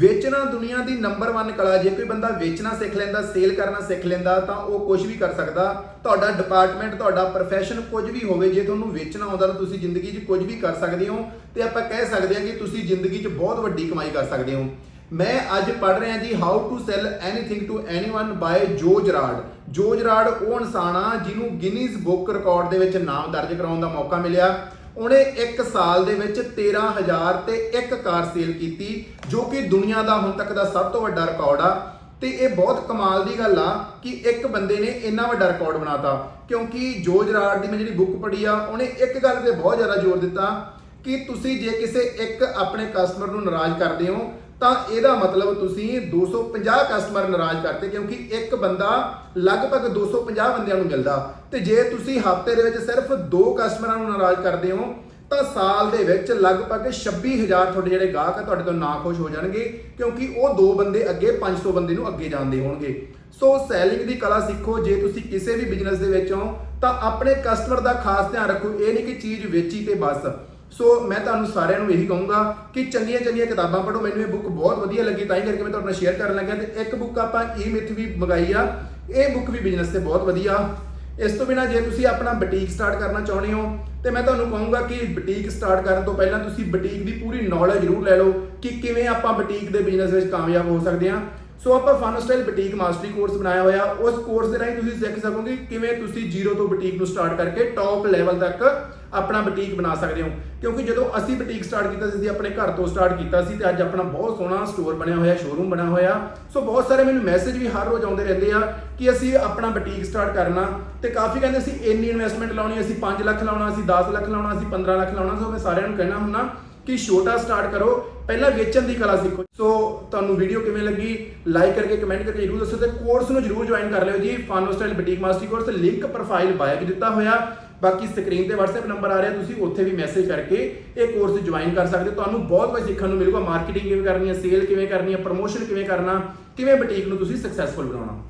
ਵੇਚਣਾ ਦੁਨੀਆ ਦੀ ਨੰਬਰ 1 ਕਲਾ, ਜੇ ਕੋਈ ਬੰਦਾ ਵੇਚਣਾ ਸਿੱਖ ਲੈਂਦਾ ਸੇਲ ਕਰਨਾ ਸਿੱਖ ਲੈਂਦਾ, ਤਾਂ ਉਹ ਕੁਝ ਵੀ ਕਰ ਸਕਦਾ। ਤੁਹਾਡਾ ਡਿਪਾਰਟਮੈਂਟ ਤੁਹਾਡਾ profession ਕੁਝ ਵੀ ਹੋਵੇ, ਜੇ ਤੁਹਾਨੂੰ ਵੇਚਣਾ ਆਉਂਦਾ ਤਾਂ ਤੁਸੀਂ ਜ਼ਿੰਦਗੀ 'ਚ ਕੁਝ ਵੀ ਕਰ ਸਕਦੇ ਹੋ। ਤੇ ਆਪਾਂ ਕਹਿ ਸਕਦੇ ਹਾਂ ਕਿ ਤੁਸੀਂ ਜ਼ਿੰਦਗੀ 'ਚ ਬਹੁਤ ਵੱਡੀ ਕਮਾਈ ਕਰ ਸਕਦੇ ਹੋ। ਮੈਂ ਅੱਜ ਪੜ੍ਹ ਰਿਹਾ ਜੀ how to sell anything to anyone by Joe Girard ਜੋ ਜਰਾਡ ਉਹ ਇਨਸਾਨ ਆ ਜਿਹਨੂੰ ਗਿਨੀਜ਼ ਬੁੱਕ ਰਿਕਾਰਡ ਦੇ ਵਿੱਚ ਨਾਮ ਦਰਜ ਕਰਾਉਣ ਦਾ ਮੌਕਾ ਮਿਲਿਆ। ਉਹਨੇ 1 ਸਾਲ ਦੇ ਵਿੱਚ 13000 ਤੇ ਇੱਕ ਕਾਰ ਸੇਲ ਕੀਤੀ, ਜੋ ਕਿ ਦੁਨੀਆ ਦਾ ਹੁਣ ਤੱਕ ਦਾ ਸਭ ਤੋਂ ਵੱਡਾ ਰਿਕਾਰਡ ਆ। ਤੇ ਇਹ ਬਹੁਤ ਕਮਾਲ ਦੀ ਗੱਲ ਆ ਕਿ ਇੱਕ ਬੰਦੇ ਨੇ ਇੰਨਾ ਵੱਡਾ ਰਿਕਾਰਡ ਬਣਾਤਾ, ਕਿਉਂਕਿ ਜੋ ਜਰਾਡ ਦੀ ਮੈਂ ਜਿਹੜੀ ਬੁੱਕ ਪੜ੍ਹੀ ਆ, ਉਹਨੇ ਇੱਕ ਗੱਲ ਤੇ ਬਹੁਤ ਜ਼ਿਆਦਾ ਜ਼ੋਰ ਦਿੱਤਾ ਕਿ ਤੁਸੀਂ ਜੇ ਕਿਸੇ ਇੱਕ ਆਪਣੇ ਕਸਟਮਰ ਨੂੰ ਨਾਰਾਜ਼ ਕਰਦੇ ਹੋ ਤਾਂ ਇਹਦਾ ਮਤਲਬ ਤੁਸੀਂ 250 ਕਸਟਮਰ ਨਾਰਾਜ਼ ਕਰਤੇ ਕਿਉਂਕਿ ਇੱਕ ਬੰਦਾ ਲਗਭਗ 250 ਬੰਦਿਆਂ ਨੂੰ ਮਿਲਦਾ। ਤੇ ਜੇ ਤੁਸੀਂ ਹਫ਼ਤੇ ਦੇ ਵਿੱਚ ਸਿਰਫ ਦੋ ਕਸਟਮਰਾਂ ਨੂੰ ਨਾਰਾਜ਼ ਕਰਦੇ ਹੋ, ਤਾਂ ਸਾਲ ਦੇ ਵਿੱਚ ਲਗਭਗ 26000 ਤੁਹਾਡੇ ਜਿਹੜੇ ਗਾਹਕ ਆ, ਤੁਹਾਡੇ ਤੋਂ ਨਾਖੁਸ਼ ਹੋ ਜਾਣਗੇ ਕਿਉਂਕਿ ਉਹ ਦੋ ਬੰਦੇ ਅੱਗੇ 500 ਬੰਦੇ ਨੂੰ ਅੱਗੇ ਜਾਂਦੇ ਹੋਣਗੇ। ਸੋ ਸੈਲਿੰਗ ਦੀ ਕਲਾ ਸਿੱਖੋ, ਜੇ ਤੁਸੀਂ ਕਿਸੇ ਵੀ ਬਿਜ਼ਨਸ ਦੇ ਵਿੱਚ ਹੋ, ਤਾਂ ਆਪਣੇ ਕਸਟਮਰ ਦਾ ਖਾਸ ਧਿਆਨ ਰੱਖੋ, ਇਹ ਨਹੀਂ ਕਿ ਚੀਜ਼ ਵੇਚੀ ਤੇ ਬਸ। ਸੋ ਮੈਂ ਤੁਹਾਨੂੰ ਸਾਰਿਆਂ ਨੂੰ ਇਹੀ ਕਹੂੰਗਾ ਕਿ ਚੰਗੀਆਂ ਚੰਗੀਆਂ ਕਿਤਾਬਾਂ ਪੜ੍ਹੋ। ਮੈਨੂੰ ਇਹ ਬੁੱਕ ਬਹੁਤ ਵਧੀਆ ਲੱਗੀ, ਤਾਂ ਹੀ ਕਰਕੇ ਮੈਂ ਤੁਹਾਡੇ ਨਾਲ ਸ਼ੇਅਰ ਕਰਨ ਲੱਗਿਆ। ਤੇ ਇੱਕ ਬੁੱਕ ਆਪਾਂ ਈ ਮਿਥ ਵੀ ਮੰਗਾਈ ਆ। ਇਹ ਬੁੱਕ ਵੀ ਬਿਜ਼ਨਸ ਤੇ ਬਹੁਤ ਵਧੀਆ। ਇਸ ਤੋਂ ਬਿਨਾ ਜੇ ਤੁਸੀਂ ਆਪਣਾ ਬੁਟੀਕ ਸਟਾਰਟ ਕਰਨਾ ਚਾਹੁੰਦੇ ਹੋ, ਤੇ ਮੈਂ ਤੁਹਾਨੂੰ ਕਹੂੰਗਾ ਕਿ ਬੁਟੀਕ ਸਟਾਰਟ ਕਰਨ ਤੋਂ ਪਹਿਲਾਂ ਤੁਸੀਂ ਬੁਟੀਕ ਦੀ ਪੂਰੀ ਨੌਲੇਜ ਜ਼ਰੂਰ ਲੈ ਲਓ ਕਿ ਕਿਵੇਂ ਆਪਾਂ ਬੁਟੀਕ ਦੇ ਬਿਜ਼ਨਸ ਵਿੱਚ ਕਾਮਯਾਬ ਹੋ ਸਕਦੇ ਹਾਂ। ਸੋ ਆਪਾਂ fun style boutique mastery course ਬਣਾਇਆ ਹੋਇਆ। ਉਸ ਕੋਰਸ ਦੇ ਰਾਹੀਂ ਤੁਸੀਂ ਸਿੱਖ ਸਕੋਗੇ ਕਿਵੇਂ ਤੁਸੀਂ ਜ਼ੀਰੋ ਤੋਂ ਬੁਟੀਕ ਨੂੰ ਸਟਾਰਟ ਕਰਕੇ ਟੌਪ ਲੈਵਲ ਤੱਕ ਆਪਣਾ ਬੁਟੀਕ ਬਣਾ ਸਕਦੇ ਹੋ। ਕਿਉਂਕਿ ਜਦੋਂ ਅਸੀਂ ਬੁਟੀਕ ਸਟਾਰਟ ਕੀਤਾ ਸੀ, ਅਸੀਂ ਆਪਣੇ ਘਰ ਤੋਂ ਸਟਾਰਟ ਕੀਤਾ ਸੀ ਤੇ ਅੱਜ ਆਪਣਾ ਬਹੁਤ ਸੋਹਣਾ ਸਟੋਰ ਬਣਿਆ ਹੋਇਆ ਸ਼ੋਰੂਮ ਬਣਿਆ ਹੋਇਆ। ਸੋ ਬਹੁਤ ਸਾਰੇ ਮੈਨੂੰ ਮੈਸੇਜ ਵੀ ਹਰ ਰੋਜ਼ ਆਉਂਦੇ ਰਹਿੰਦੇ ਆ ਕਿ ਅਸੀਂ ਆਪਣਾ ਬੁਟੀਕ ਸਟਾਰਟ ਕਰਨਾ। ਤੇ ਕਾਫੀ ਕਹਿੰਦੇ ਅਸੀਂ ਇੰਨੀ ਇਨਵੈਸਟਮੈਂਟ ਲਾਉਣੀ, ਅਸੀਂ 5 ਲੱਖ ਲਾਉਣਾ, ਅਸੀਂ 10 ਲੱਖ ਲਾਉਣਾ, ਅਸੀਂ 15 ਲੱਖ ਲਾਉਣਾ। ਸੋ ਮੈਂ ਸਾਰਿਆਂ ਨੂੰ ਕਹਿਣਾ ਹੁੰਦਾ ਕਿ ਛੋਟਾ ਸਟਾਰਟ ਕਰੋ, ਪਹਿਲਾਂ ਵੇਚਣ ਦੀ ਕਲਾ ਸਿੱਖੋ। ਸੋ ਤੁਹਾਨੂੰ ਵੀਡੀਓ ਕਿਵੇਂ ਲੱਗੀ? ਲਾਈਕ ਕਰਕੇ ਕਮੈਂਟ ਕਰਕੇ ਜਰੂਰ ਦੱਸੋ ਤੇ ਕੋਰਸ ਨੂੰ ਜਰੂਰ ਜੁਆਇਨ ਕਰ ਲਿਓ ਜੀ ਫਾਨੋ style boutique mastery course link profile bio 'ਚ ਦਿੱਤਾ ਹੋਇਆ। ਬਾਕੀ ਸਕਰੀਨ ਤੇ WhatsApp ਨੰਬਰ ਆ ਰਿਹਾ, ਤੁਸੀਂ ਉੱਥੇ ਵੀ ਮੈਸੇਜ ਕਰਕੇ ਇਹ ਕੋਰਸ ਜੁਆਇਨ ਕਰ ਸਕਦੇ ਹੋ। ਤੁਹਾਨੂੰ ਬਹੁਤ ਕੁਝ ਸਿੱਖਣ ਨੂੰ ਮਿਲੂਗਾ ਮਾਰਕੀਟਿੰਗ ਕਿਵੇਂ ਕਰਨੀ ਹੈ ਸੇਲ ਕਿਵੇਂ ਕਰਨੀ ਹੈ ਪ੍ਰੋਮੋਸ਼ਨ ਕਿਵੇਂ ਕਰਨਾ, ਕਿਵੇਂ ਬੁਟੀਕ ਨੂੰ ਤੁਸੀਂ ਸਕਸੈਸਫੁਲ ਬਣਾਉਣਾ।